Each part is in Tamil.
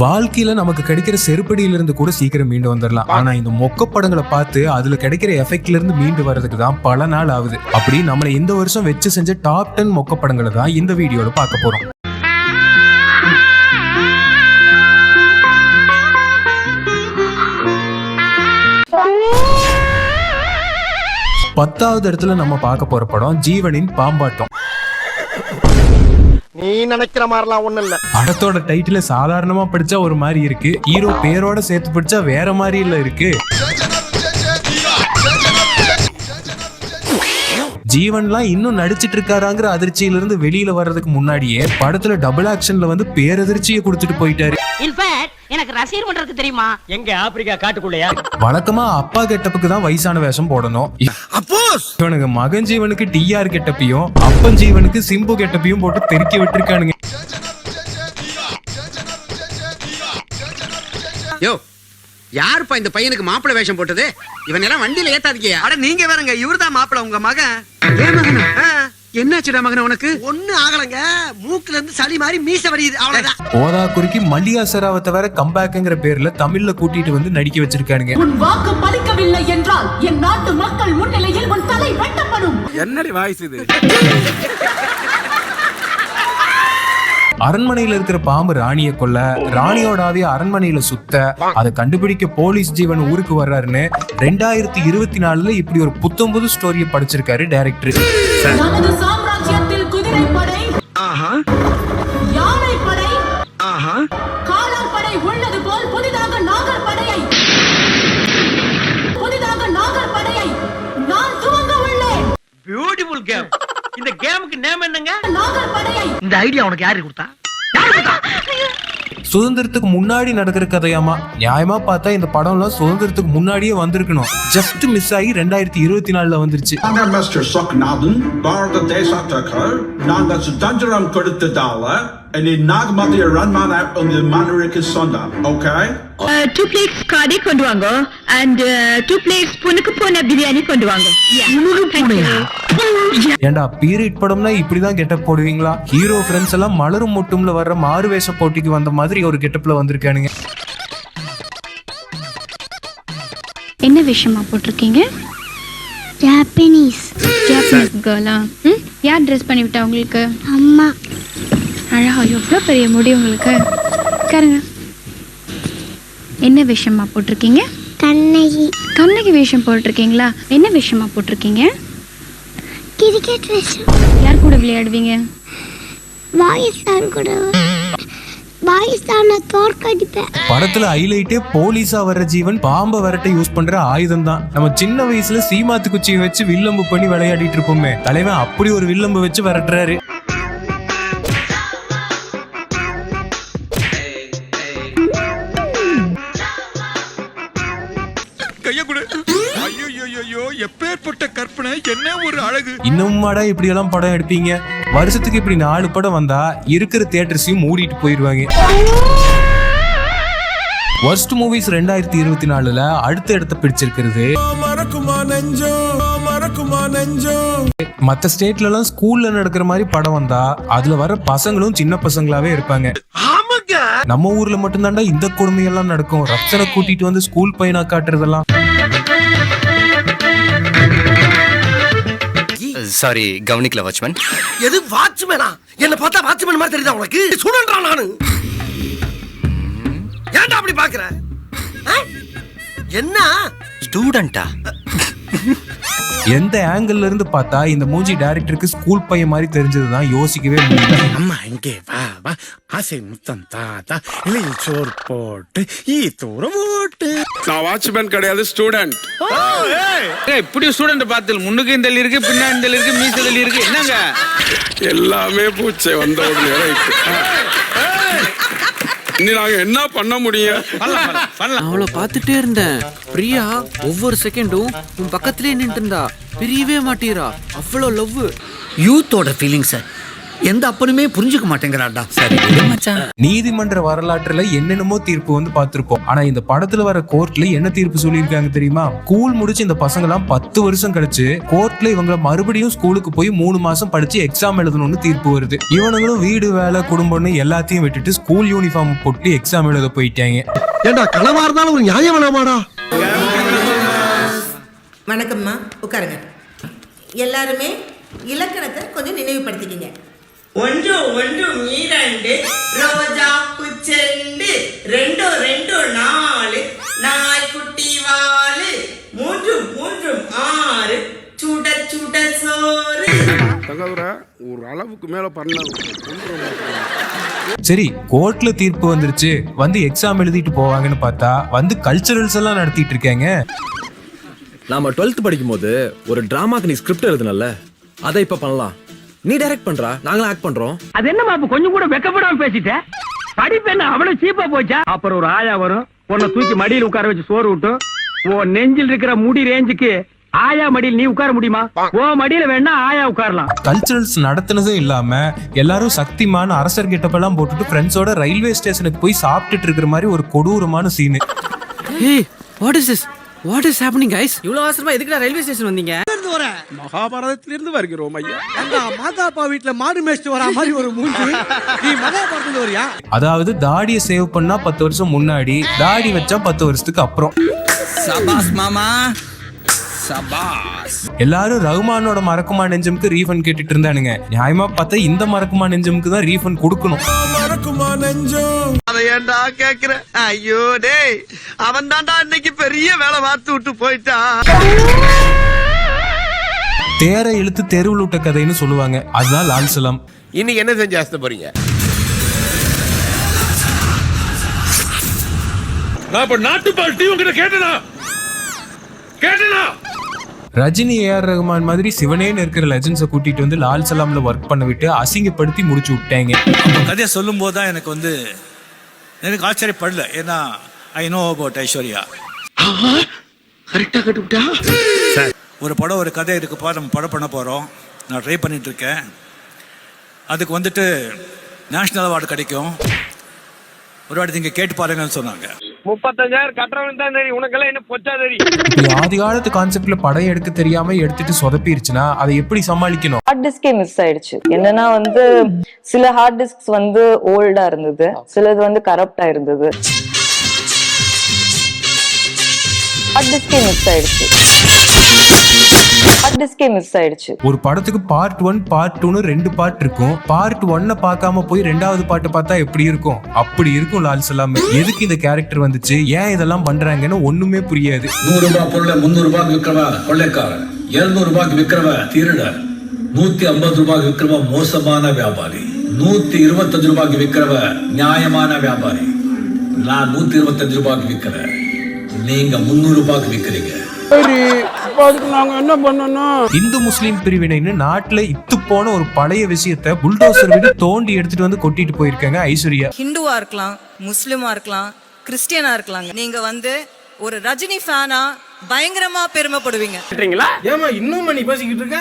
வாழ்க்கையில நமக்கு கிடைக்கிற செருப்படியில இருந்து கூட சீக்கிரம் மீண்டு வந்துடலாம் ஆனா இந்த மொக்க படங்களை பார்த்து அதுல கிடைக்கிற எஃபெக்ட்ல இருந்து மீண்டு வர்றதுக்கு தான் பல நாள் ஆகுது. அப்படி நம்மளை இந்த வருஷம் வச்சு செஞ்ச டாப் டென் மொக்க படங்களை தான் இந்த வீடியோல பார்க்க போறோம். பத்தாவது இடத்துல நம்ம பார்க்க போற படம் ஜீவனின் பாம்பாட்டம். நீ நினைக்கிற மாதிரிலாம் ஒண்ணும் இல்ல. படத்தோட டைட்டில சாதாரணமா படிச்சா ஒரு மாதிரி இருக்கு. ஹீரோ பேரோட சேர்த்து படிச்சா வேற மாதிரி இல்ல இருக்கு. ஜீவன்லாம் இன்னும் நடிச்சிட்டு இருக்காராங்கிற அதிர்ச்சியில இருந்து வெளியில வர்றதுக்கு முன்னாடியே படத்துல டபுள் ஆக்ஷன்ல வந்து பேரதிர்ச்சியை கொடுத்துட்டு போயிட்டாரு. எனக்கு ரசிகர் பண்றதுக்கு தெரியுமா? எங்க ஆப்பிரிக்கா காட்டுக்குள்ளயா? வழக்கமா அப்பா கெட்டப்புக்கு தான் வயசான வேஷம் போடணும். அப்போஸ் இவனுக்கு மகன் ஜீவனுக்கு டிஆர் கெட்டப்பையும் அப்பன் ஜீவனுக்கு சிம்பு கெட்டப்பையும் போட்டு தெருக்கி விட்டுருக்கானுங்க. யோ யாருப்பா இந்த பையனுக்கு மாப்பிள்ளை வேஷம் போட்டது? இவன் எல்லாம் வண்டியில ஏத்தாதீங்க அட நீங்க வேறங்க இவர்தான் மாப்பிள்ளை உங்க மகன். ஏன் மகனா? என்னாச்சுடா மகன் உனக்கு? ஒண்ணு ஆகலங்க. மூக்குல இருந்து சளி மாதிரி மீச வடியுது. அவ்வளவுதான். போதா குறுக்கி மல்லிகா சராவத்தை வேற கம்பேக்குங்கிற பேர்ல தமிழ்ல கூட்டிட்டு வந்து நடிக்க வச்சிருக்கானுங்க. உன் வாக்கு பலிக்கவில்லை என்றால் என் நாட்டு மக்கள் முன்னிலையில் உன் தலை வெட்டப்படும். அரண்மனையில இருக்கிற பாம்பு ராணியை கொல்ல ராணியோட ஆவிய அரண்மனையில சுத்த அதை கண்டுபிடிக்க போலீஸ் ஜீவன் ஊருக்கு வர்றாருன்னு ரெண்டாயிரத்தி இருபத்தி நாலுல இப்படி ஒரு புத்தம் புது ஸ்டோரியை படிச்சிருக்காரு டைரக்டர். பியூட்டிஃபுல் கேம் இந்த கேமுக்கு நேம் என்னங்க? இந்த ஐடியா உனக்கு யாரு கொடுத்தா? சுதந்திரத்துக்கு முன்னாடி நடக்கிற கதையாமா நியாயமா பார்த்தா இந்த படம்லாம் சுதந்திரத்துக்கு முன்னாடியே வந்திருக்கணும். ஜஸ்ட் மிஸ் ஆகி ரெண்டாயிரத்தி இருபத்தி நாலுல வந்துருச்சு. மிஸ்டர் சொக்நாதன் பாரத தேசத்துக்கு நாங்கள் சுதந்திரம் கொடுத்ததால இனி நாகமதிய ரன்மான உங்க மன்னருக்கு சொந்தம் ஓகே டூ பிளேட்ஸ் காடே கொண்டு வாங்க அண்ட் டூ பிளேட்ஸ் புனுக்கு போன பிரியாணி கொண்டு வாங்க ஏண்டா பீரியட் படம்னா இப்படிதான் கெட்டப் போடுவீங்களா? ஹீரோ ஃப்ரெண்ட்ஸ் எல்லாம் மலரும் முட்டும்ல வர்ற மாறுவேஷ போட்டிக்கு வந்த மாதிரி ஒரு கெட்டப்ல வந்திருக்கானுங்க. என்ன விஷயமா போட்டிருக்கீங்க? ஜாப்பனீஸ் ஜாப்பனீஸ் கேர்லா ம்? யார் ட்ரெஸ் பண்ணி விட்டா உங்களுக்கு? அம்மா. அழகா எவ்வளோ பெரிய முடி உங்களுக்கு? உட்காருங்க. என்ன விஷயமா போட்டிருக்கீங்க? கண்ணகி. கண்ணகி வேஷம் போட்டிருக்கீங்களா? என்ன விஷயமா போட்டிருக்கீங்க? கிரிக்கெட் வேஷம். யார் கூட விளையாடுவீங்க? பாகிஸ்தான் கூட. பாகிஸ்தானை தோற்கடிப்பேன் படத்துல ஹைலைட்டே போலீஸா வர்ற ஜீவன் பாம்பை விரட்ட யூஸ் பண்ற ஆயுதம் தான் நம்ம சின்ன வயசுல சீமாத்து குச்சியை வச்சு வில்லம்பு பண்ணி விளையாடிட்டு இருப்போமே. தலைவன் அப்படி ஒரு வில்லம்பு வச்சு விரட்டுறாரு. ஐயோ எப்பேற்பட்ட கற்பனை? என்ன ஒரு அழகு? இன்னுமாடா இப்படி எல்லாம் படம் எடுப்பீங்க. வருஷத்துக்கு இப்படி நாலு படம் வந்தா இருக்கிற தியேட்டர்ஸையும் மூடிட்டு போயிருவாங்க. Worst மூவிஸ் ரெண்டாயிரத்தி இருபத்தி நாலுல அடுத்த இடத்த பிடிச்சிருக்கிறது. மத்த ஸ்டேட்ல எல்லாம் ஸ்கூல்ல நடக்கிற மாதிரி படம் வந்தா அதுல வர பசங்களும் சின்ன பசங்களாவே இருப்பாங்க. ஆமாங்க. நம்ம ஊர்ல மட்டும்தான்டா இந்த கொடுமையெல்லாம் நடக்கும். ரப்சனை கூட்டிட்டு வந்து ஸ்கூல் பையனா காட்டுறதெல்லாம். சாரி கவனிக்கல வாட்ச்மேன். எது வாட்ச்மேனா? என்ன பார்த்தா வாட்ச்மேன் மாதிரி தெரியுதா உனக்கு? சுடன்றா நானு. ஏன்டா அப்படி பாக்குற? என்ன? ஸ்டூடெண்டா எந்த ஆங்கிள் இருந்து பார்த்தா இந்த மூஞ்சி டைரக்டருக்கு ஸ்கூல் பையன் மாதிரி தெரிஞ்சதுதான் யோசிக்கவே முடியல. அம்மா இங்கே வா வா. ஆசை முத்தம் தாத்தா. இலையில் சோறு போட்டு ஈ தூரம் ஓட்டு. நான் வாட்ச்மேன் கிடையாது ஸ்டூடெண்ட் இப்படி ஸ்டூடெண்ட் பார்த்து முன்னுக்கு இந்த இருக்கு பின்னாடி இந்த இருக்கு மீச தள்ளி இருக்கு என்னங்க? எல்லாமே பூச்சை வந்த உடனே. இனி நாங்க என்ன பண்ண முடியும்? அவளை பார்த்துட்டே இருந்தேன். பிரியா ஒவ்வொரு செகண்டும் உன் பக்கத்திலே நின்று இருந்தா. பிரியவே மாட்டீரா. அவ்வளோ லவ் யூத்தோட ஃபீலிங்ஸ எந்த அப்பனுமே புரிஞ்சுக்க மாட்டேங்கிறான்டா. சரி மச்சான். நீதிமன்ற வரலாற்றுல என்னென்னமோ தீர்ப்பு வந்து பார்த்திருப்போம் ஆனா இந்த படத்துல வர கோர்ட்ல என்ன தீர்ப்பு சொல்லியிருக்காங்க தெரியுமா? ஸ்கூல் முடிச்சு இந்த பசங்க எல்லாம் பத்து வருஷம் கழிச்சு கோர்ட்ல இவங்கள மறுபடியும் ஸ்கூலுக்கு போய் மூணு மாசம் படிச்சு எக்ஸாம் எழுதணும்னு தீர்ப்பு வருது. இவனுங்களும் வீடு வேலை குடும்பம்னு எல்லாத்தையும் விட்டுட்டு ஸ்கூல் யூனிஃபார்ம் போட்டு எக்ஸாம் எழுத போயிட்டாங்க. ஏண்டா களவா இருந்தாலும் ஒரு நியாயம் வேணாமாடா? வணக்கம்மா. உட்காருங்க. எல்லாருமே இலக்கணத்தை கொஞ்சம் நினைவுபடுத்திக்கிங்க. ஒன்று ஒன்று மீரண்டு ரோஜா புச்செண்டு ரெண்டு ரெண்டு நாலு நாய்க்குட்டி வாலு மூன்று மூன்று ஆறு சுட சுட சோறு. தகவர ஒரு அளவுக்கு மேல பண்ண சரி கோர்ட்ல தீர்ப்பு வந்துருச்சு. வந்து எக்ஸாம் எழுதிட்டு போவாங்கன்னு பார்த்தா வந்து கல்ச்சரல்ஸ் எல்லாம் நடத்திட்டு இருக்காங்க. நாம 12th படிக்கும்போது ஒரு டிராமாக்கு நீ ஸ்கிரிப்ட் எழுதுனல்ல? அதை இப்ப பண்ணலாம். நீ டைரக்ட் பண்றா நாங்களும் ஆக்ட் பண்றோம். அது என்னமா அப்ப கொஞ்சம் கூட வெக்கப்படாம பேசிட்ட? படிப்பு என்ன அவ்வளவு சீப்பா போச்சா? அப்புறம் ஒரு ஆயா வரும் உன்னை தூக்கி மடியில் உட்கார வச்சு சோறு விட்டும் உன் நெஞ்சில் இருக்கிற முடி ரேஞ்சுக்கு ஆயா மடியில் நீ உட்கார முடியுமா? ஓ மடியில வேணா ஆயா உட்காரலாம். கல்ச்சரல்ஸ் நடத்துனதும் இல்லாம எல்லாரும் சக்திமான அரசர் கெட்டப்பெல்லாம் போட்டுட்டு ஃப்ரெண்ட்ஸோட ரயில்வே ஸ்டேஷனுக்கு போய் சாப்பிட்டுட்டு இருக்கிற மாதிரி ஒரு கொடூரமான சீனு ஏய் what is this what is happening guys இவ்வளவு அவசரமா எதுக்குடா ரயில்வே ஸ்டேஷன் வந்தீங்க? மகாபாரதத்திலிருந்து வருகிறோம் ஐயா. மாதாப்பா வீட்டுல மாடு மேய்ச்சிட்டு வரா மாதிரி ஒரு மூஞ்சி. நீ மகாபாரதத்துல வரியா? அதாவது தாடியை சேவ் பண்ணா பத்து வருஷம் முன்னாடி தாடி வச்சா பத்து வருஷத்துக்கு அப்புறம். சபாஸ் மாமா. சபாஸ். எல்லாரும் ரகுமானோட மறக்குமா நெஞ்சமுக்கு ரீஃபண்ட் கேட்டுட்டு இருந்தானுங்க. நியாயமா பார்த்தா இந்த மறக்குமா நெஞ்சமுக்கு தான் ரீஃபண்ட் கொடுக்கணும். அதை ஏன்டா கேக்குற? ஐயோ டேய் அவன் தான்டா இன்னைக்கு பெரிய வேலை பார்த்து விட்டு போயிட்டான். தேரை இழுத்து தெருவில் விட்ட கதைன்னு சொல்லுவாங்க. அதுதான் லால் சலாம். இன்னைக்கு என்ன செஞ்சு ஆசை போறீங்க? நான் இப்ப நாட்டு பால்ட்டி உங்ககிட்ட கேட்டனா? கேட்டனா? ரஜினி ஏஆர் ரகுமான் மாதிரி சிவனேன்னு இருக்கிற லெஜன்ஸை கூட்டிட்டு வந்து லால் சலாம்ல ஒர்க் பண்ண விட்டு அசிங்கப்படுத்தி முடிச்சு விட்டாங்க. கதையை சொல்லும் போது தான் எனக்கு வந்து எனக்கு ஆச்சரியப்படல. ஏன்னா ஐ நோ அபவுட் ஐஸ்வர்யா. கரெக்டா கட்டுவிட்டா? ஒரு படம் ஒரு கதை இருக்குப்பா நம்ம படம் பண்ண போகிறோம் நான் ட்ரை பண்ணிட்டு இருக்கேன் அதுக்கு வந்துட்டு நேஷ்னல் அவார்டு கிடைக்கும். ஒரு வாட்டி நீங்கள் கேட்டு பாருங்கன்னு சொன்னாங்க. முப்பத்தஞ்சாயிரம் கட்டுறவன் தான் தெரியும். உனக்கெல்லாம் என்ன பொச்சா தெரியும்? ஆதி காலத்து கான்செப்ட்ல படம் எடுக்க தெரியாம எடுத்துட்டு சொதப்பிருச்சுன்னா அதை எப்படி சமாளிக்கணும்? ஹார்ட் டிஸ்கே மிஸ் ஆயிடுச்சு. என்னன்னா வந்து சில ஹார்ட் டிஸ்க்ஸ் வந்து ஓல்டா இருந்தது. சிலது வந்து கரப்டா இருந்தது. ஹார்ட் டிஸ்கே மிஸ் ஆயிடுச்சு. டிஸ்கே மிஸ் ஆயிடுச்சு. ஒரு படத்துக்கு பார்ட் ஒன் பார்ட் டூன்னு ரெண்டு பார்ட் இருக்கும். பார்ட் ஒன்ன பார்க்காம போய் ரெண்டாவது பாட்டு பார்த்தா எப்படி இருக்கும்? அப்படி இருக்கும் லால் சலாம். எதுக்கு இந்த கேரக்டர் வந்துச்சு? ஏன் இதெல்லாம் பண்றாங்கன்னு ஒண்ணுமே புரியாது. நூறு ரூபாய் பொருளை முன்னூறு ரூபாய்க்கு விற்கிறவ கொள்ளைக்காரன். இருநூறு ரூபாய்க்கு விற்கிறவ திருடன். நூத்தி ஐம்பது ரூபாய்க்கு விற்கிறவ மோசமான வியாபாரி. நூத்தி இருபத்தஞ்சு ரூபாய்க்கு விற்கிறவ நியாயமான வியாபாரி. நான் நூத்தி இருபத்தஞ்சு ரூபாய்க்கு விற்கிறேன். நீங்க முன்னூறு ரூபாய்க்கு விற்கிறீங்க. நாங்க என்ன பண்ணணும் இந்து முஸ்லீம் பிரிவினைன்னு நாட்டுல இத்து போன ஒரு பழைய விஷயத்த புல்டோசர் விட தோண்டி எடுத்துட்டு வந்து கொட்டிட்டு போயிருக்காங்க ஐஸ்வர்யா. ஹிந்துவா இருக்கலாம் முஸ்லிமா இருக்கலாம் கிறிஸ்டியனா இருக்கலாங்க. நீங்க வந்து ஒரு ரஜினி ஃபேனா பயங்கரமா பெருமைப்படுவீங்க. ஏமா இன்னும் நீ பேசிக்கிட்டு இருக்க?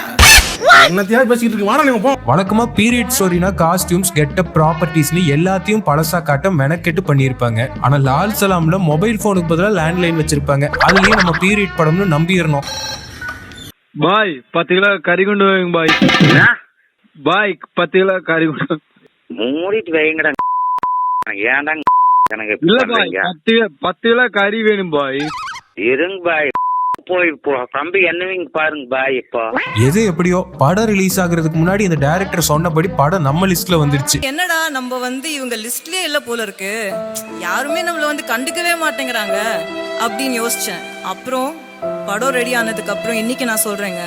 என்னத்தையாவது பேசிக்கிட்டு இருக்க. வாடா நீங்க போ. வழக்கமா பீரியட் ஸ்டோரினா காஸ்டியூம்ஸ் கெட்டப் ப்ராப்பர்ட்டிஸ்னு எல்லாத்தையும் பழசா காட்ட மெனக்கெட்டு பண்ணியிருப்பாங்க. ஆனா லால் சலாம்ல மொபைல் போனுக்கு பதிலா லேண்ட்லைன் வச்சிருப்பாங்க. அதுலயே நம்ம பீரியட் படம்னு நம்பிடணும். பாய் பத்து கிலோ கறி கொண்டு வாங்க பாய். பாய் பத்து கிலோ கறி கொண்டு மூடிட்டு வைங்கடா. ஏன்டா எனக்கு இல்ல பாய் பத்து கிலோ பத்து கிலோ கறி வேணும் பாய். இருங்க பாய். போய் தம்பி என்னவீங்க பாருங்க பாய் இப்போ எது எப்படியோ படம் ரிலீஸ் ஆகுறதுக்கு முன்னாடி இந்த டைரக்டர் சொன்னபடி படம் நம்ம லிஸ்ட்ல வந்துருச்சு. என்னடா நம்ம வந்து இவங்க லிஸ்ட்லயே இல்ல போல இருக்கு. யாருமே நம்மள வந்து கண்டுக்கவே மாட்டேங்கிறாங்க அப்படின்னு யோசிச்சேன். அப்புறம் படம் ரெடி ஆனதுக்கு அப்புறம் இன்னைக்கு நான் சொல்றேங்க.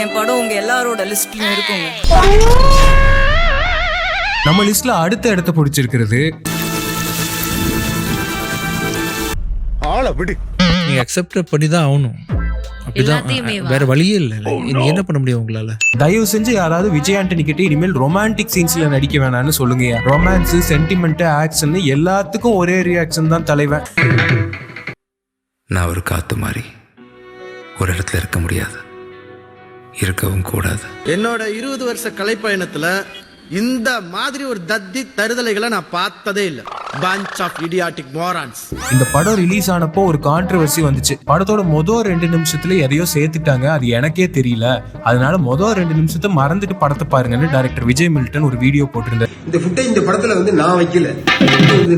என் படம் உங்க எல்லாரோட லிஸ்ட்லயும் இருக்குங்க. நம்ம லிஸ்ட்ல அடுத்த இடத்த பிடிச்சிருக்கிறது. ஆளை விடு. நீ அக்செப்ட் பண்ணி தான் ஆகணும். அப்படிதான். வேற வழியே இல்ல. நீ என்ன பண்ண முடியும் உங்களால? தயவு செஞ்சு யாராவது விஜய் ஆண்டனி கிட்ட இனிமேல் ரொமான்டிக் சீன்ஸ்ல நடிக்க வேணாம்னு சொல்லுங்க ரொமான்ஸ் சென்டிமெண்ட் ஆக்ஷன் எல்லாத்துக்கும் ஒரே ரியாக்ஷன் தான் தலைவன். நான் ஒரு காத்து மாதிரி ஒரு இடத்துல இருக்க முடியாது. இருக்கவும் கூடாது. என்னோட இருபது வருஷ கலைப்பயணத்துல இந்த மாதிரி ஒரு தத்தி தருதலைகளை நான் பார்த்ததே இல்ல. பஞ்ச் ஆஃப் இடியாட்டிக் மோரான்ஸ் இந்த படம் ரிலீஸ் ஆனப்போ ஒரு கான்ட்ரவர்சி வந்துச்சு. படத்தோட மொதல் ரெண்டு நிமிஷத்துல எதையோ சேர்த்துட்டாங்க. அது எனக்கே தெரியல. அதனால மொதல் ரெண்டு நிமிஷத்தை மறந்துட்டு படத்தை பாருங்கன்னு டைரக்டர் விஜய் மில்டன் ஒரு வீடியோ போட்டிருந்தார். இந்த ஃபுட்டேஜ் இந்த படத்துல வந்து நான் வைக்கல.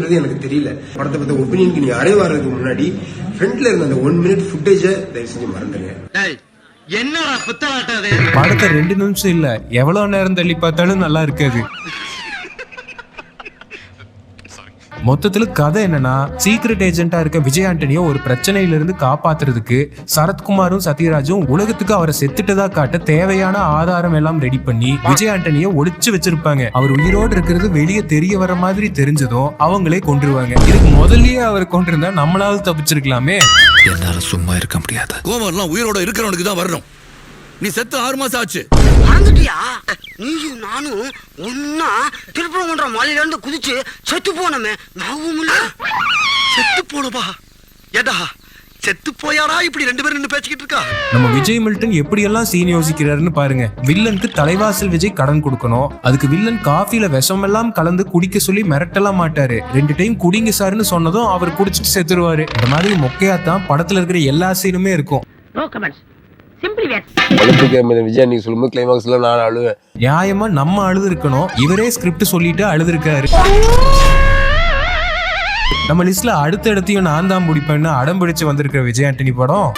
எனக்கு தெரியல. படத்தை பத்த ஒப்பீனியனுக்கு நீ அடைவாறதுக்கு முன்னாடி ஃப்ரண்ட்ல இருந்த அந்த ஒன் மினிட் ஃபுட்டேஜை தயவு செஞ்சு மறந்துடுங்க என்னடா புத்தலாட்டம் அது? படத்தை ரெண்டு நிமிஷம் இல்ல. எவ்வளவு நேரம் தள்ளி பார்த்தாலும் நல்லா இருக்காது. மொத்தத்துல கதை என்னன்னா சீக்ரெட் ஏஜென்ட்டா இருக்க விஜய் ஆண்டனியோ ஒரு பிரச்சனையில இருந்து காப்பாத்துறதுக்கு சரத்குமாரும் சத்யராஜும் உலகத்துக்கு அவரை செத்துட்டதா காட்ட தேவையான ஆதாரம் எல்லாம் ரெடி பண்ணி விஜய் ஆண்டனியோ ஒளிச்சு வச்சிருப்பாங்க. அவர் உயிரோடு இருக்கிறது வெளியே தெரிய வர மாதிரி தெரிஞ்சதும் அவங்களே கொன்றுவாங்க இதுக்கு முதல்லயே அவர் கொண்டிருந்தா நம்மளாவது தப்பிச்சிருக்கலாமே. என்னால சும்மா இருக்க முடியாது. கோவம்லாம் உயிரோட இருக்கிறவனுக்கு தான் வரணும். நீ செத்து ஆறு மாசம் ஆச்சு. மறந்துட்டியா? நீயும் நானும் ஒன்னா திருப்பரங்குன்ற மலையில இருந்து குதிச்சு செத்து போனமே. இல்ல செத்து போனப்பா ஏடா செத்து போயாடா? இப்படி ரெண்டு பேரும் நின்னு பேசிக்கிட்டு இருக்கா? நம்ம விஜய் மில்டன் எப்படியெல்லாம் சீன் யோசிக்கிறாருன்னு பாருங்க. வில்லனுக்கு தலைவாசல் விஜய் கடன் கொடுக்கணும். அதுக்கு வில்லன் காஃபில விஷமெல்லாம் கலந்து குடிக்க சொல்லி மிரட்டலாம் மாட்டாரு. ரெண்டு டைம் குடிங்க சார்னு சொன்னதும் அவர் குடிச்சிட்டு செத்துருவாரு. இந்த மாதிரி மொக்கையா தான் படத்துல இருக்கிற எல்லா சீனுமே இருக்கும். No comments simply wait Vijay நீங்க சொல்லும்போது கிளைமாக்ஸ்ல நான் அழுவேன். நியாயமா நம்ம அழுது இருக்கணும் இவரே ஸ்கிரிப்ட் சொல்லிட்டு அழுதுருக்காரு. நம்ம லிஸ்ட்ல அடுத்த இடத்தையும் நான் தான் முடிப்பேன்னு அடம் பிடிச்சு வந்திருக்கிற விஜய் ஆண்டனி படம்.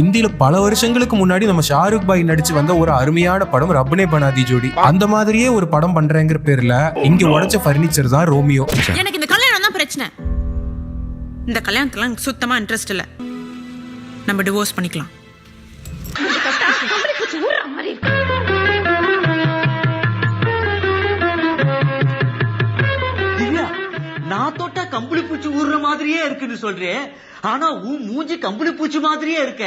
இந்தியில பல வருஷங்களுக்கு முன்னாடி நம்ம ஷாருக் பாய் நடிச்சு வந்த ஒரு அருமையான படம் ரப்னே பனாதி ஜோடி. அந்த மாதிரியே ஒரு படம் பண்றேங்கிற பேர்ல இங்க உடைச்ச பர்னிச்சர் தான் ரோமியோ. எனக்கு இந்த கல்யாணம் தான் பிரச்சனை. இந்த கல்யாணத்துலாம் சுத்தமா இன்ட்ரெஸ்ட் இல்ல. நம்ம டிவோர்ஸ் பண்ணிக்கலாம். நான் தொட்டா கம்பளி பூச்சி ஊறுற மாதிரியே இருக்குன்னு சொல்றேன் ஆனா உன் மூஞ்சி கம்பளி பூச்சி மாதிரியே இருக்க.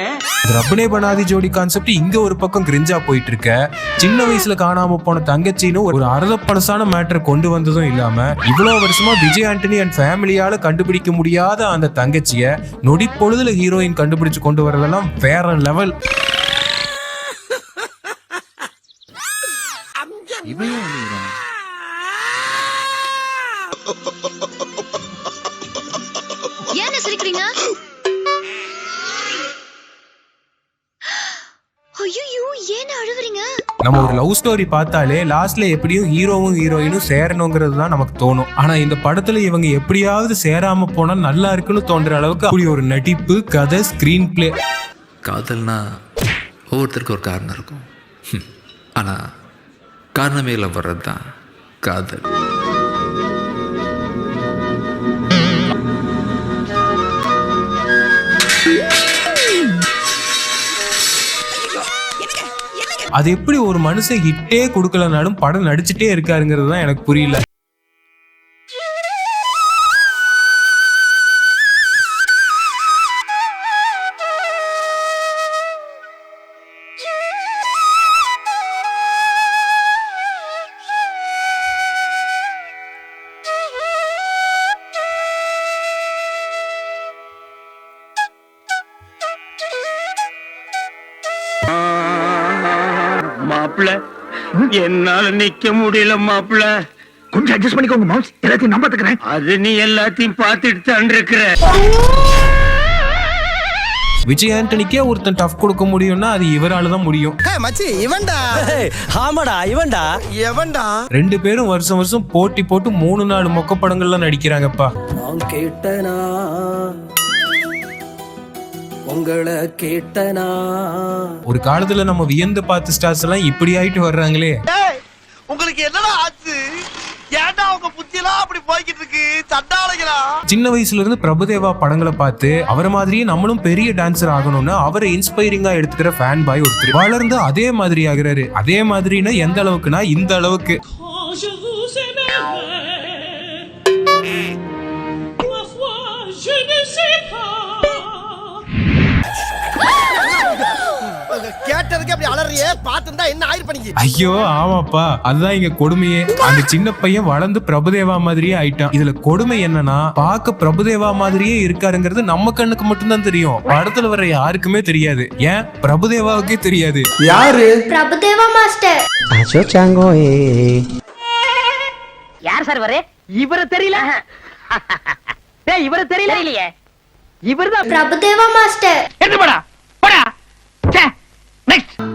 ரப்பனே பனாதி ஜோடி கான்செப்ட் இங்க ஒரு பக்கம் கிரிஞ்சா போயிட்டு இருக்க சின்ன வயசுல காணாம போன தங்கச்சின்னு ஒரு அறுத பழசான மேட்டர் கொண்டு வந்ததும் இல்லாம இவ்வளவு வருஷமா விஜய் ஆண்டனி அண்ட் ஃபேமிலியால கண்டுபிடிக்க முடியாத அந்த தங்கச்சிய நொடி பொழுதுல ஹீரோயின் கண்டுபிடிச்சு கொண்டு வரதெல்லாம் வேற லெவல் ஏன் ஐயோ ஏன் அழுவுறீங்க? நம்ம ஒரு லவ் ஸ்டோரி பார்த்தாலே லாஸ்ட்ல எப்படியும் ஹீரோவும் ஹீரோயினும் சேரணுங்கிறது தான் நமக்கு தோணும். ஆனா இந்த படத்துல இவங்க எப்படியாவது சேராம போனா நல்லா இருக்குன்னு தோன்ற அளவுக்கு அப்படி ஒரு நடிப்பு கதை ஸ்கிரீன் பிளே காதல்னா ஒவ்வொருத்தருக்கும் ஒரு காரணம் இருக்கும். ஆனா காரணமே இல்லை வர்றது தான் காதல். அது எப்படி ஒரு மனுஷன் ஹிட்டே கொடுக்கலனாலும் படம் நடிச்சுட்டே இருக்காருங்கிறது தான் எனக்கு புரியல. மாப்பிள என்னால நிக்க முடியல மாப்பிள கொஞ்சம் அட்ஜஸ்ட் பண்ணிக்கோங்க மாம்ஸ் எல்லாத்தையும் நான் பாத்துக்கிறேன் அது நீ எல்லாத்தையும் பார்த்துட்டு தான் இருக்கிற. விஜய் ஆண்டனிக்கே ஒருத்தன் டஃப் கொடுக்க முடியும்னா அது இவரால தான் முடியும். மச்சி இவன்டா. ஆமாடா இவன்டா. எவன்டா? ரெண்டு பேரும் வருஷம் வருஷம் போட்டி போட்டு மூணு நாலு மொக்க படங்கள்லாம் நடிக்கிறாங்கப்பா. நான் கேட்டனா? உங்களை கேட்டனா? ஒரு காலத்துல நம்ம வியந்து பார்த்த ஸ்டார்ஸ் எல்லாம் இப்படி ஆயிட்டு வர்றாங்களே. உங்களுக்கு என்னடா ஆச்சு? ஏன்டா உங்க புத்தியெல்லாம் அப்படி போய்கிட்டு இருக்கு? சண்டாளைகளா? சின்ன வயசுல இருந்து பிரபுதேவா படங்களை பார்த்து அவரை மாதிரியே நம்மளும் பெரிய டான்சர் ஆகணும்னு அவரை இன்ஸ்பைரிங்கா எடுத்துக்கிற ஃபேன் பாய் ஒருத்தர். வளர்ந்து அதே மாதிரி ஆகுறாரு. அதே மாதிரினா எந்த அளவுக்குனா இந்த அளவுக்கு. அப்படி அலறியே பார்த்துருந்தா என்ன ஆயிருப்பீங்க ஐயோ ஆமாப்பா. அதுதான் இங்க கொடுமையே. அந்த சின்ன பையன் வளர்ந்து பிரபுதேவா மாதிரியே ஆயிட்டான். இதுல கொடுமை என்னன்னா பார்க்க பிரபுதேவா மாதிரியே இருக்காருங்கிறது நம்ம கண்ணுக்கு மட்டும்தான் தெரியும். படத்துல வர யாருக்குமே தெரியாது. ஏன்? பிரபுதேவாவுக்கே தெரியாது. யாரு? பிரபுதேவா மாஸ்டர். யார் சார் வரே இவரை தெரியல. டேய் இவரை தெரியல. தெரியலையே. இவர்தான். பிரபுதேவா மாஸ்டர். எடுத்து போடா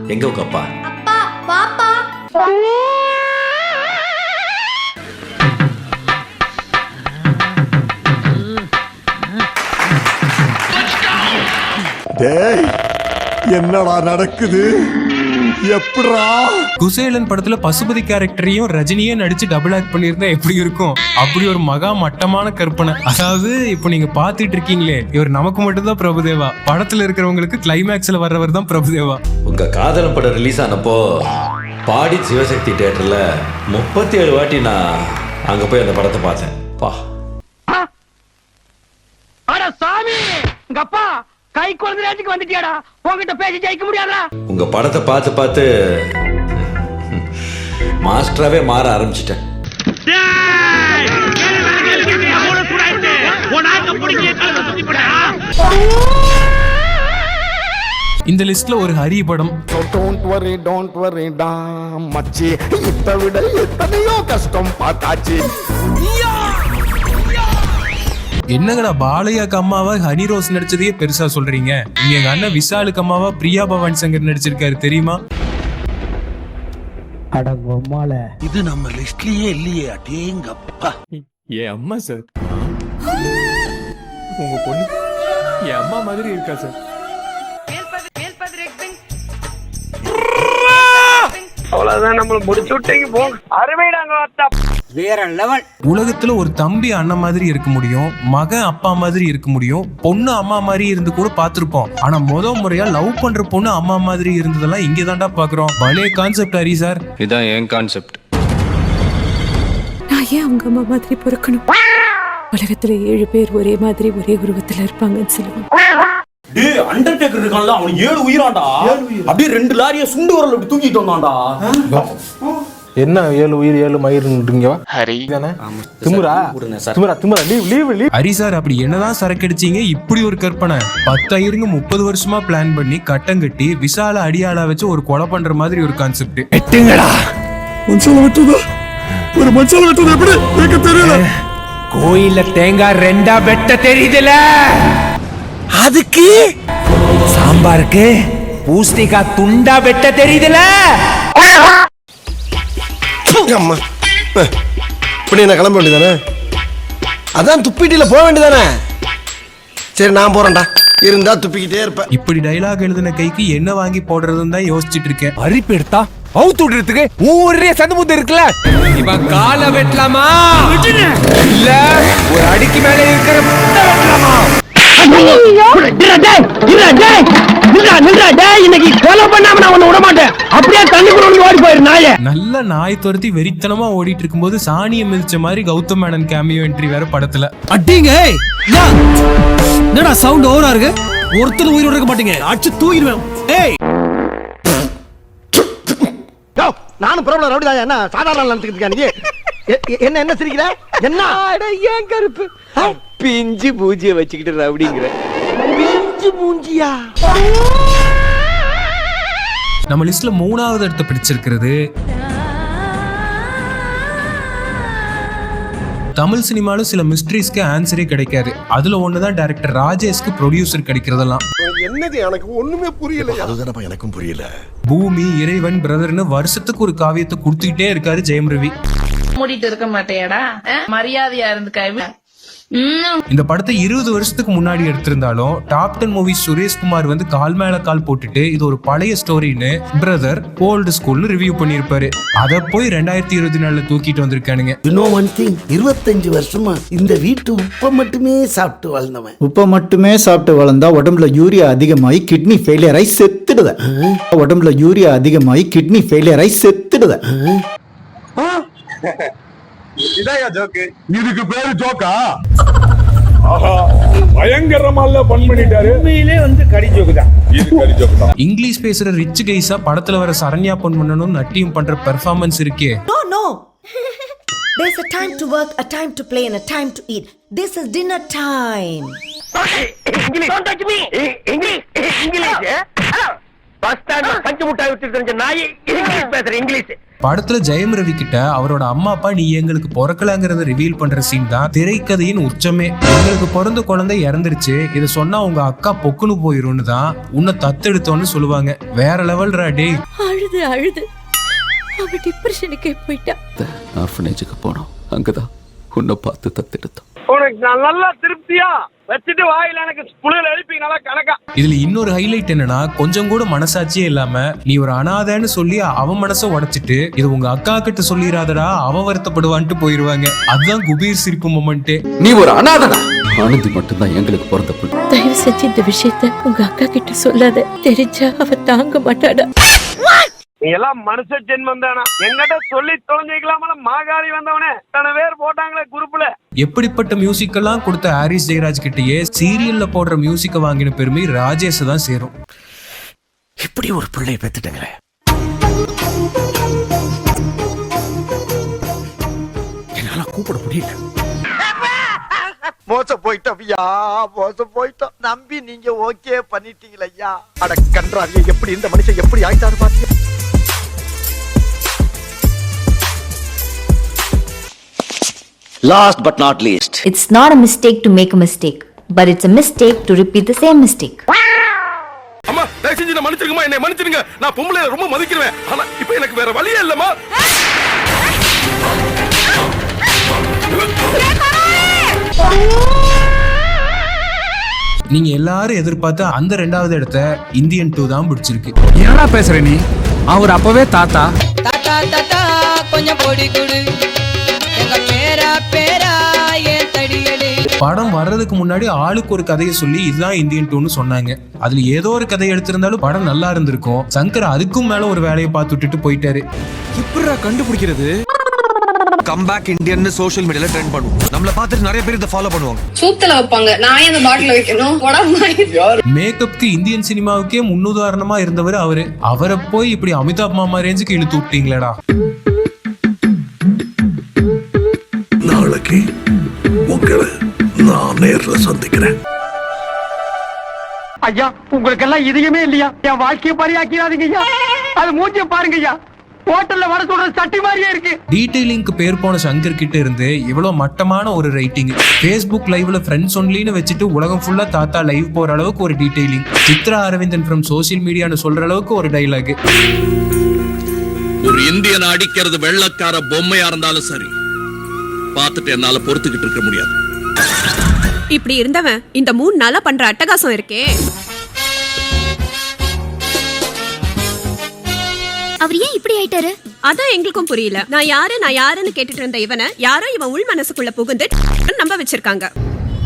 எங்க உங்க அப்பா? அப்பா பாப்பா டேய் என்னடா நடக்குது? எப்படா குசேலன் படத்துல பசுபதி கேரக்டரையும் ரஜினியும் நடிச்சு டபுள் ஆக்ட் பண்ணியிருந்தா எப்படி இருக்கும்? அப்படி ஒரு மகா மட்டமான கற்பனை. அதாவது இப்போ நீங்க பாத்துட்டு இருக்கீங்களே இவர் நமக்கு மட்டும்தான் பிரபுதேவா படத்துல இருக்கிறவங்களுக்கு கிளைமேக்ஸ்ல வர்றவர் தான் பிரபுதேவா உங்க காதலன் படம் ரிலீஸ் ஆனப்போ பாடி சிவசக்தி தியேட்டர்ல முப்பத்தி ஏழு வாட்டி நான் அங்க போய் அந்த படத்தை பார்த்தேன். பா. அட சாமி! உங்க அப்பா கை குழந்தை வந்துட்டியாடா? உன்கிட்ட பேசி ஜெயிக்க முடியாதா உங்க படத்தை பார்த்து பார்த்து மாஸ்டராவே மாற ஆரம்பிச்சிட்டேன். இந்த லிஸ்ட்ல ஒரு ஹரி படம். டோன்ட் வரி டோன்ட் வரி டா மச்சி. இத்த விட எத்தனையோ கஷ்டம் பார்த்தாச்சு. என்னங்கடா பாலையாக்கு அம்மாவா ஹனி ரோஸ் நடிச்சதையே பெருசா சொல்றீங்க? இங்க எங்க அண்ணன் விஷாலுக்கு அம்மாவா பிரியா பவானி சங்கர் நடிச்சிருக்காரு தெரியுமா? இது நம்ம லிஸ்ட்லயே இல்லையே அடேங்கப்பா. என் அம்மா சார். உங்க பொண்ணு என் அம்மா மாதிரி இருக்கா சார்? அவ்வளவுதான் நம்மள முடிச்சு விட்டீங்க போங்க. அருமைடாங்க அத்தா வேற லெவல். உலகத்துல ஒரு தம்பி அண்ணன் மாதிரி இருக்க முடியும் மகன் அப்பா மாதிரி இருக்க முடியும் பொண்ணு அம்மா மாதிரி இருந்து கூட பார்த்திருப்போம். ஆனா முத முறையா லவ் பண்ற பொண்ணு அம்மா மாதிரி இருந்ததெல்லாம் இங்க தான்டா பாக்குறோம். பழைய கான்செப்ட் ஹரி சார் இதான் என் கான்செப்ட் நான் ஏன் அவங்க அம்மா மாதிரி பொறுக்கணும்? உலகத்துல ஏழு பேர் ஒரே மாதிரி ஒரே உருவத்துல இருப்பாங்கன்னு சொல்லுவாங்க டேய் அண்டர்டேக்கர் இருக்கான்ல அவன் ஏழு உயிராண்டா? அப்படியே ரெண்டு லாரிய சுண்டு வரல அப்படி தூக்கிட்டு வந்தான்டா. என்ன ஏழு உயிர் ஏழு மயிர்ன்றீங்க ஹரி. திமுரா திமுரா திமுரா leave leave leave Hari sir அப்படி என்னதான் சரக்கடிச்சீங்க? இப்படி ஒரு கற்பனை. பத்தாயிரங்க முப்பது வருஷமா பிளான் பண்ணி கட்டம் கட்டி விசால அடியாளா வச்சு ஒரு கொலை பண்ற மாதிரி ஒரு கான்செப்ட் எட்டுங்கடா மனுஷால வெட்டுதா ஒரு மனுஷால வெட்டுது எப்படி? எனக்கு தெரியல. கோயில்ல தேங்காய் ரெண்டா வெட்ட தெரியுதுல? அதுக்கு? சாம்பாருக்கு பூசணிக்காய் துண்டா வெட்ட தெரியுதுல? அம்மா. இப்படி நான் கிளம்ப வேண்டியதானே? அதான் துப்பிட்டில போக வேண்டியதானே? சரி நான் போறேன்டா. இருந்தா துப்பிக்கிட்டே இருப்பேன். இப்படி டைலாக் எழுதின கைக்கு என்ன வாங்கி போடுறதுன்னு தான் யோசிச்சுட்டு இருக்கேன். அரிப்பு எடுத்தா அவுத்து விடுறதுக்கு ஊரே சந்து முந்து இருக்குல்ல? இவன் காலை வெட்டலாமா? இல்ல ஒரு அடிக்கு மேல இருக்கிற முட்டை வெட்டலாமா? நல்ல நாய் துரத்தி வெறித்தனமா ஓடிட்டு இருக்கும்போது சாணியை மிதிச்ச மாதிரி கௌதம் மேனன் கேமியோ என்ட்ரி வேற படத்துல. அடிங்க என்னடா சவுண்ட் ஓவரா இருக்கு? ஒருத்தர் உயிரோட இருக்க மாட்டீங்க. அடிச்சு தூக்கிடுவேன். ஏய். நானும் பிரபல ரவுடிதான் என்ன சாதாரண நினைச்சுக்கிட்டு இருக்கா நீ? எ- எ- என்ன என்ன சிரிக்கிற? என்ன? ஏன் கருப்பு? பிஞ்சு பூஜ்ய வச்சுக்கிட்டு ரவுடிங்கிற. பிஞ்சு மூஞ்சியா? நம்ம லிஸ்ட்ல மூணாவது இடத்த பிடிச்சிருக்கிறது தமிழ் சினிமால சில மிஸ்ட்ரிஸ்க்கு ஆன்சரே கிடைக்காது. அதுல ஒண்ணுதான் டைரக்டர் ராஜேஷ்க்கு ப்ரொடியூசர் கிடைக்கிறதெல்லாம். என்னது? எனக்கு ஒண்ணுமே புரியல அதுதானப்பா எனக்கும் புரியல. பூமி இறைவன் பிரதர்னு வருஷத்துக்கு ஒரு காவியத்தை கொடுத்துக்கிட்டே இருக்காரு ஜெயம் ரவி. மூடிட்டு இருக்க மாட்டேடா மரியாதையா இருந்துக்க இந்த படத்தை இருபது வருஷத்துக்கு முன்னாடி எடுத்திருந்தாலும் டாப் டென் மூவிஸ் சுரேஷ்குமார் வந்து கால் மேல கால் போட்டுட்டு இது ஒரு பழைய ஸ்டோரின்னு பிரதர் ஓல்டு ஸ்கூல்னு ரிவ்யூ பண்ணியிருப்பாரு அதை போய் ரெண்டாயிரத்தி இருபத்தி நாலுல தூக்கிட்டு வந்திருக்கானுங்க. இருபத்தஞ்சு வருஷமா இந்த வீட்டு உப்பை மட்டுமே சாப்பிட்டு வாழ்ந்தவன். உப்பை மட்டுமே சாப்பிட்டு வளர்ந்தா உடம்புல யூரியா அதிகமாகி கிட்னி ஃபெயிலியர் ஆகி செத்துடுவேன். உடம்புல யூரியா அதிகமாகி கிட்னி ஃபெயிலியர் ஆகி செத்துடுவேன். இதுக்கு பேரு ஜோக்கா பயங்கரமால பண் பண்ணிட்டாரு. உண்மையிலே வந்து கடி ஜோக்கு தான். இது கடி ஜோக்கு தான். இங்கிலீஷ் பேசுற ரிச் கைஸா படத்துல வர சரண்யா பொன் பண்ணணும் நட்டியும் பண்ற பெர்ஃபார்மன்ஸ் இருக்கே. No no There's a time to work, a time to play, and a time to eat. This is dinner time. English Don't touch me. English English hello bus ஸ்டாண்ட்ல பஞ்சு முட்டாய் விட்டு தெரிஞ்ச நாய் இங்கிலீஷ் பேசுற இங்கிலீஷ் படத்துல ஜெயம் ரவி கிட்ட அவரோட அம்மா அப்பா நீ எங்களுக்கு பிறக்கலங்கிறத ரிவீல் பண்ற சீன் தான் திரைக்கதையின் உச்சமே. எங்களுக்கு பிறந்த குழந்தை இறந்துருச்சு. இதை சொன்னா உங்க அக்கா பொக்குன்னு போயிரும்னு தான் உன்னை தத்தெடுத்தோன்னு சொல்லுவாங்க. வேற லெவல் டே அழுது அழுது. அவ டிப்ரெஷனுக்கே போயிட்டா. ஆர்ஃபனேஜுக்கு போனோம். அங்கதான் உன்னை பார்த்து தத்தெடுத்தோம். உனக்கு நான் நல்லா திருப்தியா வச்சுட்டு வாயில எனக்கு புளியில எழுப்பி நல்லா கணக்கா? இதுல இன்னொரு ஹைலைட் என்னன்னா கொஞ்சம் கூட மனசாட்சியே இல்லாம நீ ஒரு அனாதைன்னு சொல்லி அவன் மனசை உடைச்சிட்டு இது உங்க அக்கா கிட்ட சொல்லிடாதடா அவ வருத்தப்படுவான்ட்டு போயிருவாங்க. அதுதான் குபீர் சிரிப்பு மொமெண்ட்டே. நீ ஒரு அனாதனா? ஆனந்தி மட்டும்தான் எங்களுக்கு பிறந்த பிள்ளை. தயவு செஞ்சு இந்த விஷயத்த உங்க அக்கா கிட்ட சொல்லாத. தெரிஞ்சா அவ தாங்க மாட்டாடா. நீ எல்லாம் மனுஷ ஜென்மம் தானா? எங்கிட்ட சொல்லி தொலைஞ்சிக்கலாமல மாகாளி வந்தவனே. தன பேர் போட்டாங்களே குரூப்ல. எப்படிப்பட்ட மியூசிக் எல்லாம் கொடுத்த ஹாரிஸ் ஜெயராஜ் கிட்டயே சீரியல்ல போடுற மியூசிக்கை வாங்கின பெருமை ராஜேஷ் தான் சேரும். இப்படி ஒரு பிள்ளைய பெத்துட்டங்களே என்னால கூப்பிட முடியல. மோச போயிட்டோம் ஐயா மோச போயிட்டோம் நம்பி நீங்க ஓகே பண்ணிட்டீங்களா ஐயா. அட கன்றாவிய எப்படி இந்த மனுஷன் எப்படி ஆயிட்டாரு பாத்தீங்க last but not least It's not a mistake to make a mistake, but it's a mistake to repeat the same mistake. அம்மா தயவு செஞ்சு நான் மன்னிச்சிருங்கம்மா. என்னை மன்னிச்சிருங்க. நான் பொம்பளை ரொம்ப மதிக்கிறேன். ஆனா இப்போ எனக்கு வேற வழியே இல்லம்மா. நீங்க எல்லாரும் எதிர்பார்த்த அந்த ரெண்டாவது இடத்த இந்தியன் டூ தான் பிடிச்சிருக்கு. என்னடா பேசுற நீ? அவர் அப்பவே தாத்தா. தாத்தா தாத்தா கொஞ்சம் பொடி கொடு. எங்க பேரா பேரா ஏன் தடியடி? படம் வர்றதுக்கு முன்னாடி ஆளுக்கு ஒரு கதையை சொல்லி இதுதான் இந்தியன் டூன்னு சொன்னாங்க. அதுல ஏதோ ஒரு கதை எடுத்திருந்தாலும் படம் நல்லா இருந்திருக்கும். சங்கர் அதுக்கும் மேல ஒரு வேலையை பார்த்து விட்டுட்டு போயிட்டாரு. எப்படிடா கண்டுபிடிக்கிறது? கம்பேக் இந்தியன் சோஷியல் மீடியால ட்ரெண்ட் பண்ணுவோம் நம்மள பார்த்துட்டு நிறைய பேர் இதை ஃபாலோ பண்ணுவாங்க. சூத்துல வைப்பாங்க. நான் அந்த பாட்டில் வைக்கணும். மேக்கப்க்கு இந்தியன் சினிமாவுக்கே முன்னுதாரணமா இருந்தவர் அவரு. அவரை போய் இப்படி அமிதாப் மாமா ரேஞ்சுக்கு இழுத்து விட்டீங்களேடா. நாளைக்கு உங்களை நான் நேர்ல சந்திக்கிறேன். ஐயா உங்களுக்கு எல்லாம் இதயமே இல்லையா? என் வாழ்க்கைய பரியாக்கிறாதீங்க ஐயா. அது மூஞ்சிய பாருங்க ஐயா. ஹோட்டல்ல வர சொல்ற சட்டி மாதிரியே இருக்கு. டீடைலிங்க்கு பேர் போன சங்கர் கிட்ட இருந்து இவ்வளவு மட்டமான ஒரு ரைட்டிங் ஃபேஸ்புக் லைவ்ல ஃப்ரெண்ட்ஸ் ஒன்லின்னு வச்சுட்டு உலகம் ஃபுல்லா தாத்தா லைவ் போற அளவுக்கு ஒரு detailing Chitra Aravindan from social மீடியான்னு சொல்ற அளவுக்கு ஒரு டைலாக் ஒரு இந்தியனை அடிக்கிறது வெள்ளக்கார பொம்மையா இருந்தாலும் சரி. பார்த்துட்டு என்னால பொறுத்துக்கிட்டு இருக்க முடியாது. இப்படி இருந்தவன் இந்த மூணு நாளா பண்ற அட்டகாசம் இருக்கே. அவர் ஏன் இப்படி ஆயிட்டாரு? அதான் எங்களுக்கும் புரியல. நான் யாரு நான் யாருன்னு கேட்டுட்டு இருந்த இவனை யாரோ இவன் உள் மனசுக்குள்ள புகுந்து நம்ப வச்சிருக்காங்க.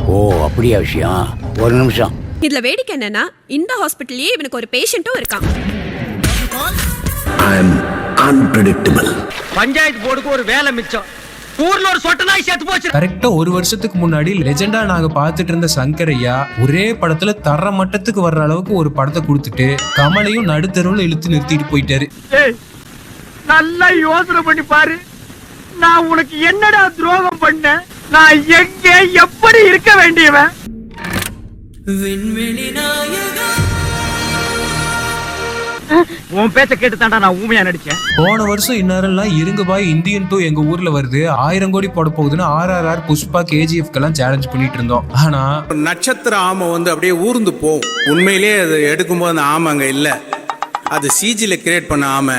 ஓ அப்படியா விஷயம்? ஒரு நிமிஷம். இதுல வேடிக்கை என்னன்னா இந்த ஹாஸ்பிட்டல்லயே இவனுக்கு ஒரு பேஷண்ட்டும் இருக்கான். ஐ அன்பிரடிக்டபிள் பஞ்சாயத்து போர்டுக்கு ஒரு வேலை மிச்சம். ஊர்ல ஒரு சொட்ட நாய் செத்து போச்சு. கரெக்டா ஒரு வருஷத்துக்கு முன்னாடி லெஜெண்டா நாங்க பார்த்துட்டு இருந்த சங்கரையா ஒரே படத்துல தர மட்டத்துக்கு வர்ற அளவுக்கு ஒரு படத்தை கொடுத்துட்டு கமலையும் நடுத்தருவுல இழுத்து நிறுத்திட்டு போயிட்டாரு. நல்லா யோசனை பண்ணி பாரு. நான் உனக்கு என்னடா துரோகம் பண்ணேன்? நான் எங்க எப்படி இருக்க வேண்டியவன்? உன் பேச்ச கேட்டு தாண்டா நான் ஊமையா நடிச்சேன். போன வருஷம் இந்நேரம்லாம் இருங்க பாய் இந்தியன் டூ எங்க ஊர்ல வருது. ஆயிரம் கோடி போட போகுதுன்னு ஆர்ஆர்ஆர் புஷ்பா கேஜிஎஃப் எல்லாம் சேலஞ்ச் பண்ணிட்டு இருந்தோம். ஆனா நட்சத்திர ஆமை வந்து அப்படியே ஊர்ந்து போகும். உண்மையிலேயே அது எடுக்கும்போது அந்த ஆமை அங்க இல்ல. அது சிஜில கிரியேட் பண்ண ஆமை.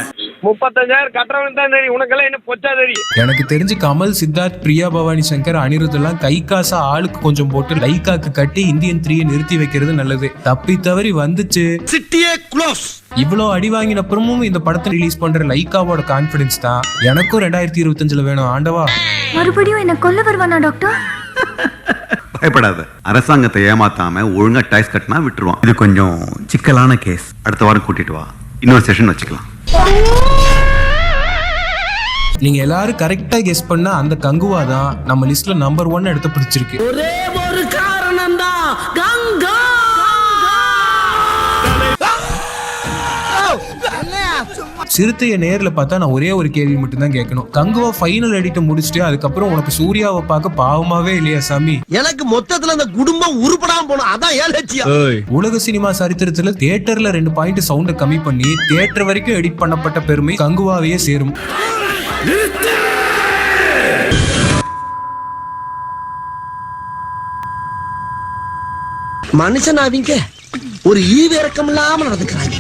முப்பத்தஞ்சாயிரம் கட்டுறவன் தான் தெரியும். உனக்கெல்லாம் என்ன பொச்சா தெரியும்? எனக்கு தெரிஞ்சு கமல் சித்தார்த் பிரியா பவானி சங்கர் அனிருத் எல்லாம் கை காசா ஆளுக்கு கொஞ்சம் போட்டு லைக்காக்கு கட்டி இந்தியன் த்ரீயை நிறுத்தி வைக்கிறது நல்லது. தப்பி தவறி வந்துச்சு. சிட்டியே க்ளோஸ். இவ்வளோ அடி வாங்கின அப்புறமும் இந்த படத்தை ரிலீஸ் பண்ற லைக்காவோட கான்பிடன்ஸ் தான். எனக்கும் ரெண்டாயிரத்தி இருபத்தஞ்சுல வேணும் ஆண்டவா? மறுபடியும் என்ன கொல்ல வருவானா டாக்டர் பயப்படாத. அரசாங்கத்தை ஏமாத்தாம ஒழுங்கா டாக்ஸ் கட்டினா விட்டுருவான். இது கொஞ்சம் சிக்கலான கேஸ் அடுத்த வாரம் கூட்டிட்டு வா. இன்னொரு செஷன் வச்சுக்கலாம். நீங்க எல்லாரும் கரெக்டா கெஸ் பண்ண அந்த கங்குவா தான் நம்ம லிஸ்ட்ல நம்பர் ஒன் எடுத்து பிடிச்சிருக்கு. சிறுத்தையை நேர்ல பார்த்தா நான் ஒரே ஒரு கேள்வி மட்டும் தான் கேட்கணும். கங்குவா ஃபைனல் எடிட்ட முடிச்சுட்டு அதுக்கப்புறம் உனக்கு சூர்யாவை பார்க்க பாவமாவே இல்லையா சாமி? எனக்கு மொத்தத்துல அந்த குடும்பம் உருப்படாம போனோம். அதான் ஏன் லட்சியம் உலக சினிமா சரித்திரத்துல தியேட்டர்ல ரெண்டு பாயிண்ட் சவுண்ட கம்மி பண்ணி தியேட்டர் வரைக்கும் எடிட் பண்ணப்பட்ட பெருமை கங்குவாவையே சேரும். மனுஷன் அவங்க ஒரு ஈவு இறக்கம் இல்லாம நடந்துக்கிறாங்க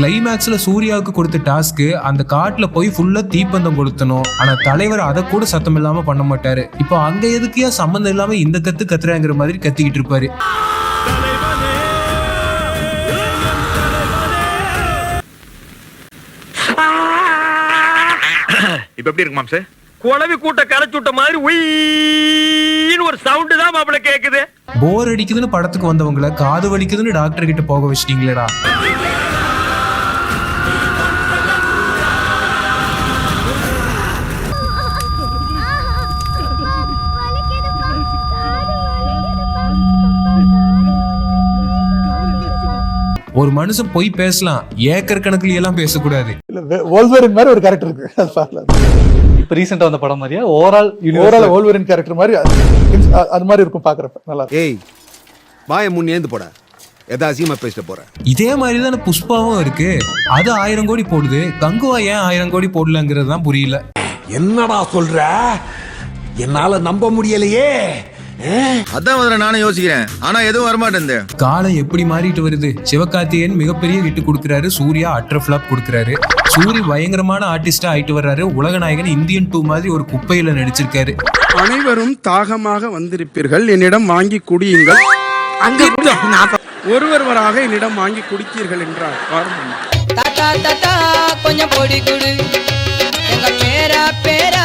கிளைமேக்ஸ்ல சூர்யாவுக்கு கொடுத்த டாஸ்க் அந்த காட்டுல போய் ஃபுல்லா தீப்பந்தம் கொளுத்தணும். ஆனா தலைவர் அதை கூட சத்தம் இல்லாம பண்ண மாட்டாரு. இப்போ அங்க எதுக்கியா சம்மந்தம் இல்லாம இந்த கத்து கத்துறாங்கிற மாதிரி கத்திக்கிட்டு இருப்பாரு. இப்ப எப்படி இருக்கு மாம்சே? குழவி கூட்ட கரைச்சு விட்ட மாதிரி உயின்னு ஒரு சவுண்ட் தான் மாப்பிள கேக்குது. போர் அடிக்குதுன்னு படத்துக்கு வந்தவங்கள காது வலிக்குதுன்னு டாக்டர் கிட்ட போக வச்சிட்டீங்களேடா. ஒரு மனுஷன் போய் பேசலாம். ஏக்கர் கணக்குல எல்லாம் பேசக்கூடாது ஓல்வரின் மாதிரி ஒரு கேரக்டர் இருக்கு. அது பார்க்கலாம். இப்ப ரீசெண்டா வந்த படம் மாதிரியா? ஓவரால் ஓவரால் ஓல்வரின் கேரக்டர் மாதிரி அது அது மாதிரி இருக்கும் பாக்குறப்ப. நல்லா. ஏய் வாய முன் ஏந்து போட. எதா அசியமா பேசிட்டு போறேன் இதே மாதிரி தானே புஷ்பாவும் இருக்கு. அது ஆயிரம் கோடி போடுது. கங்குவா ஏன் ஆயிரம் கோடி போடலங்கிறது தான் புரியல. என்னடா சொல்ற? என்னால நம்ப முடியலையே. அதான் முதல்ல நானும் யோசிக்கிறேன். ஆனா எதுவும் வரமாட்டேன் காலம் எப்படி மாறிட்டு வருது? சிவகார்த்திகேயன் மிகப்பெரிய ஹிட் கொடுக்குறாரு. சூர்யா அட்ர ஃபிளாப் கொடுக்குறாரு. சூரி பயங்கரமான ஆர்டிஸ்டா ஆயிட்டு வர்றாரு. உலகநாயகன் இந்தியன் டூ மாதிரி ஒரு குப்பையில நடிச்சிருக்காரு. அனைவரும் தாகமாக வந்திருப்பீர்கள். என்னிடம் வாங்கி குடியுங்கள். ஒருவராக என்னிடம் வாங்கி குடித்தீர்கள் என்றார். காரணம் தாத்தா தாத்தா கொஞ்சம் பொடி கொடு. எங்க பேரா பேரா.